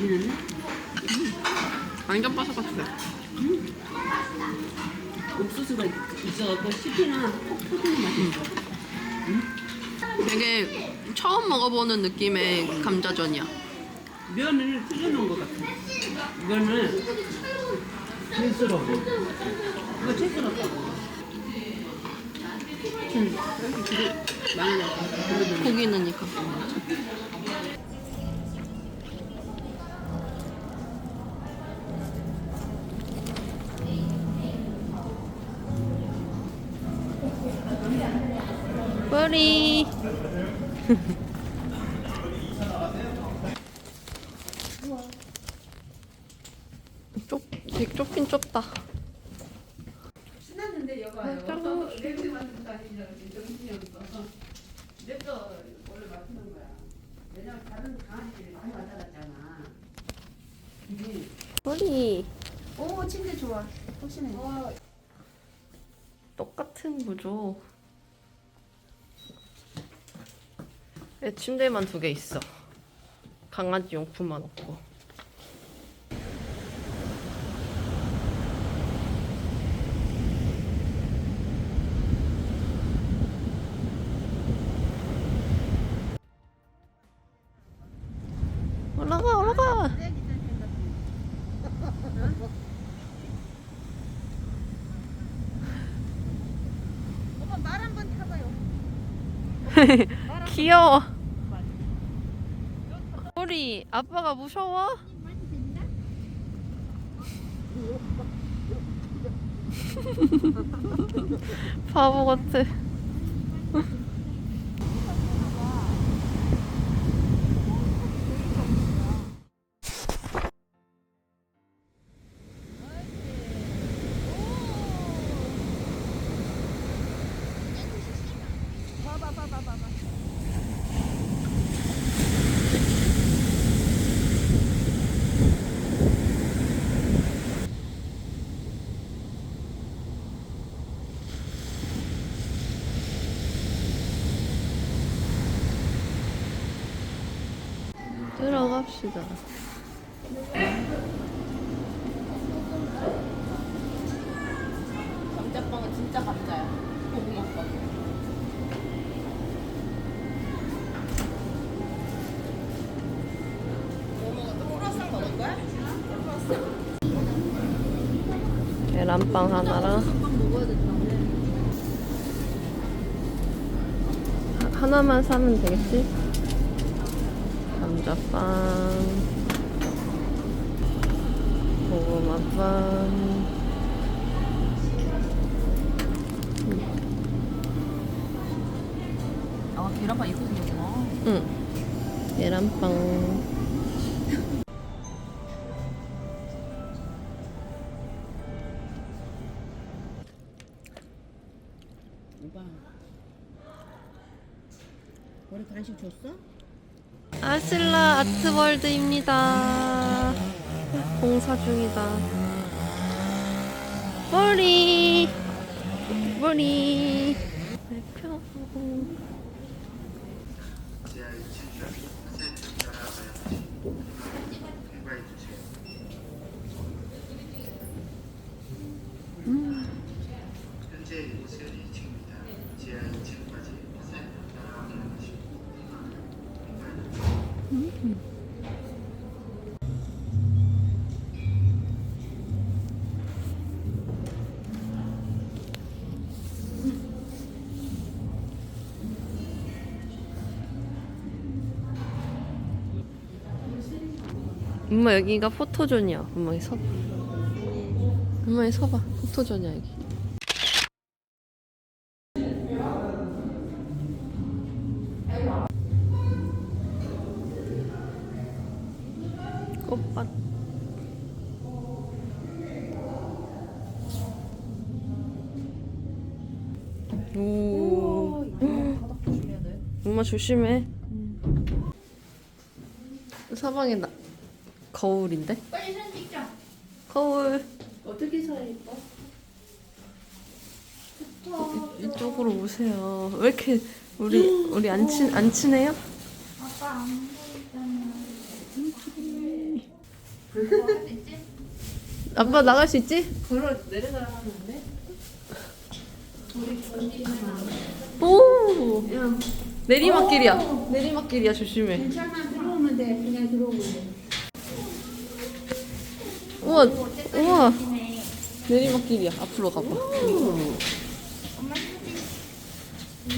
맛있네. 완전 바삭바삭해. 옥수수가 있어갖고 씹히나 톡 터지는 맛이 있어. 되게 처음 먹어보는 느낌의 감자전이야. 면을 튀겨놓은 것 같아. 이거는 채스러워. 이거 채스럽다고. 응. 많이 넣었어. 고기 넣으니까. 되게 좁긴 좁다. 신났는데 여봐요. 냄새 맡는 거 아니냐. 정신이 없어. 냅둬 원래 맡는 거야. 왜냐면 다른 강아지들이 많이 왔다 갔잖아. 머리. 오 침대 좋아. 혹시나 똑같은 구조. 내 침대만 두 개 있어. 강아지 용품만 없고. 올라가 올라가. 오빠 말 한 번 타봐요. 귀여워. 우리 아빠가 무서워? 바보 같아. 들어갑시다. 감자빵은 진짜 감자야. 고구마빵. 계란빵 하나랑. 하- 하나만 사면 되겠지? 감자빵, 고구마빵. 아 계란빵 이렇게 생겼구나. 응. 계란빵. 간식 줬어? 아슬라 아트월드입니다. 공사 중이다. 머리, 머리. 표. 현재 이곳은 2층입니다. 지하 2층까지 따라가는 것입니다. 엄마 여기가 포토존이야. 엄마 여기 서봐. 엄마 서봐. 포토존이야 여기. 꽃밭. 오. 엄마 조심해. 사방에 나 거울인데? 빨리 사진 찍자. 거울. 어떻게 사야 예뻐? 이- 이쪽으로 오세요. 왜 이렇게 우리 우리 안 친 안 친해요? 아빠 안 보이잖아. 할 수 있지? 아빠 나갈 수 있지? 걸어 내려가라는데? 오! 내리막길이야. 내리막길이야 조심해. 괜찮아. 들어오면 돼. 그냥 들어오면 돼. 우와 우와. 내리막길이야. 앞으로 가봐.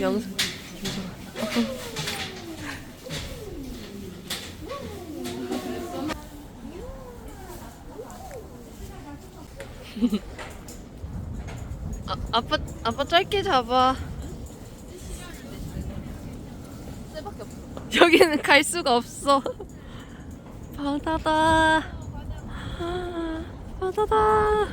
영상 아, 아빠 아빠 짧게 잡아. 쇠밖에 없어. 여기는 갈 수가 없어. 바다다. 바다다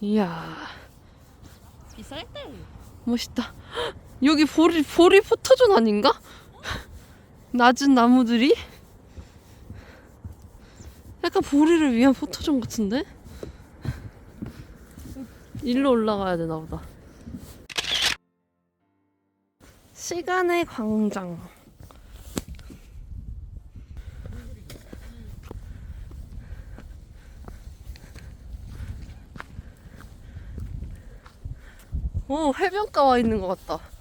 이야 비쌀 때. 멋있다. 여기 보리 보리 포토존 아닌가? 낮은 나무들이 약간 보리를 위한 포토존 같은데? 일로 올라가야 되나 보다. 시간의 광장. 오, 해변가 와 있는 것 같다.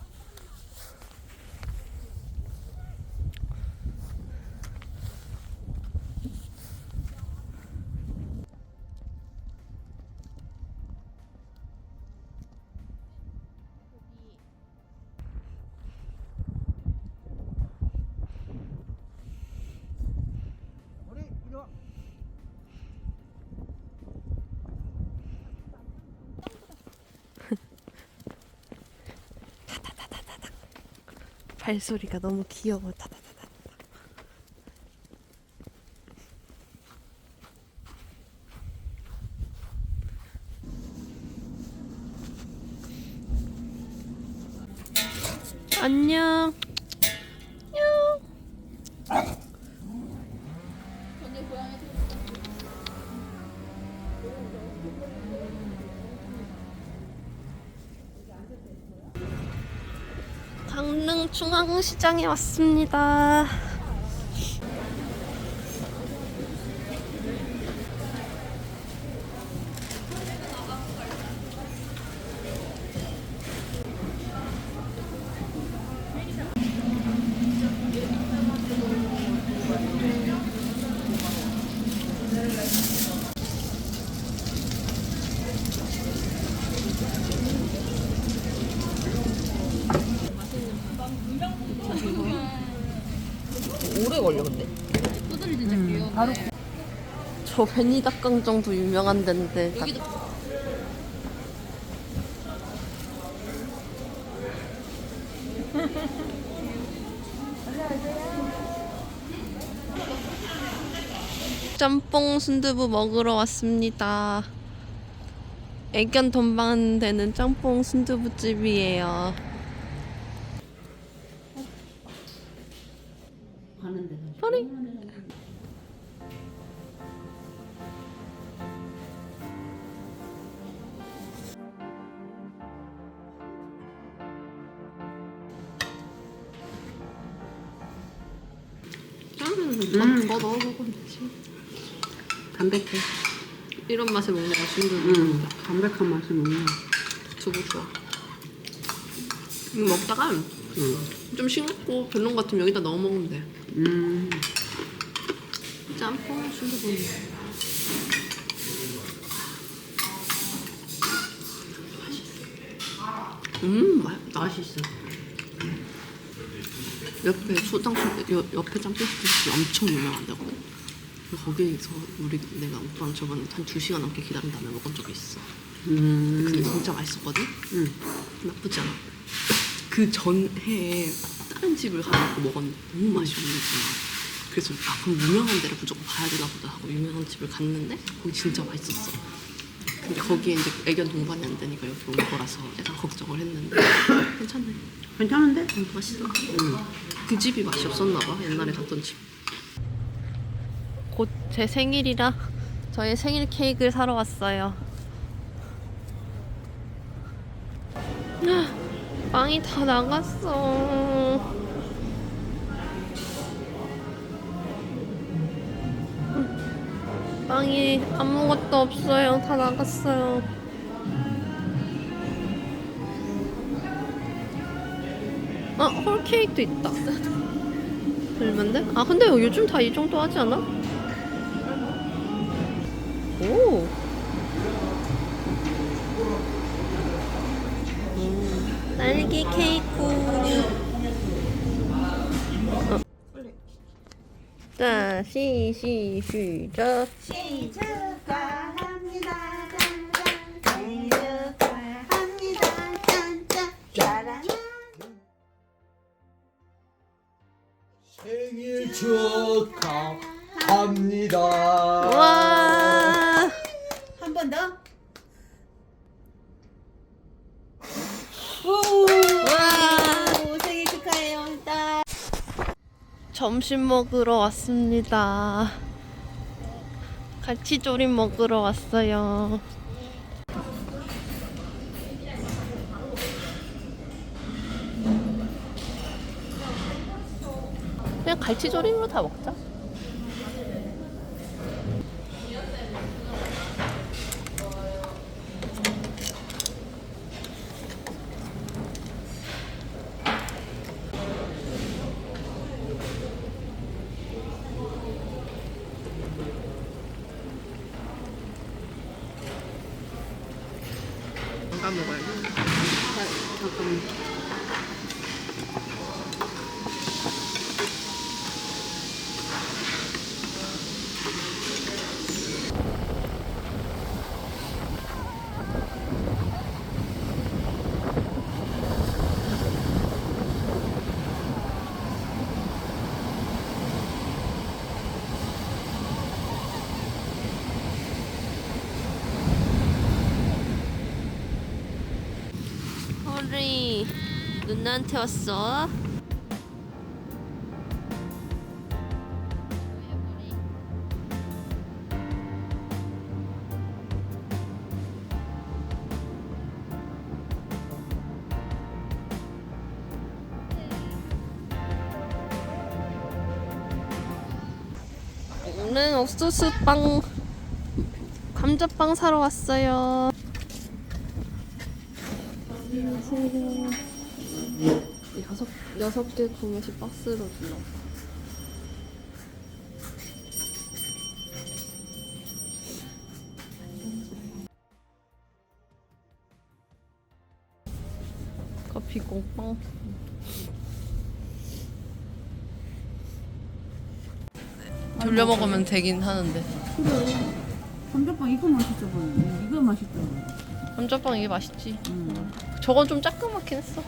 발소리가 너무 귀여워. 안녕. 강릉 중앙시장에 왔습니다. 오래 걸려 근데. 뚜들이 진짜 귀여워. 바로 저 베니 닭강정도 유명한 데인데 딱 여기도 짬뽕 순두부 먹으러 왔습니다. 애견 돈방 되는 짬뽕 순두부집이에요. 파리. 음. 너 넣어 먹으면 되지. 담백해 이런 맛에 먹는 거 순두부. 응 담백한 맛이 먹네 두부 좋아. 이거 먹다가 좀 싱겁고 별론 것 같으면 여기다 넣어 먹으면 돼. 음 짬뽕 순두부. 음, 맛, 맛있어. 옆에 소장 옆- 옆에 짬뽕 스테이크 엄청 유명한다고. 거기서 우리 내가 오빠랑 저번에 한 2 시간 넘게 기다린 다음에 먹은 적이 있어. 음. 근데 진짜 맛있었거든? 응. 나쁘지 않아. 그 전해에 다른 집을 가서 먹었는데 너무 맛이 없는 거야. 그래서 아 그럼 유명한 데를 무조건 가야 되나 보다 하고 유명한 집을 갔는데 거기 진짜 맛있었어. 근데 거기에 이제 애견 동반이 안 되니까 여기 온 거라서 약간 걱정을 했는데 괜찮네. 괜찮은데? 응, 맛있어. 그 집이 맛이 없었나 봐. 옛날에 갔던 집. 곧 제 생일이라 저의 생일 케이크를 사러 왔어요. 빵이 다 나갔어. 빵이 아무것도 없어요. 다 나갔어요. 아, 홀 케이크도 있다. 얼만데? 아, 근데 요즘 다 이 정도 하지 않아? 오. 딸기 케이크. 어. 자, 시, 시, 시작. 생일 축하합니다. 짠짠. 생일 축하합니다. 짠짠. 사랑하는 생일 축하합니다. 와. 한 번 더. 와. 오, 생일 축하해요. 딸. 점심 먹으러 왔습니다. 갈치조림 먹으러 왔어요. 그냥 갈치조림으로 다 먹자. Come on. 허리 누나한테 왔어? 오늘 옥수수 빵 감자빵 사러 왔어요. 안녕하세요. 여섯 여섯 개 구매시 박스로 주나? 커피 공빵. 돌려 먹으면 되긴 하는데. 감자빵 이거 맛있어 보여. 이거 맛있더라고. 감자빵 이게 맛있지. 저건 좀 짜끄맣긴 했어.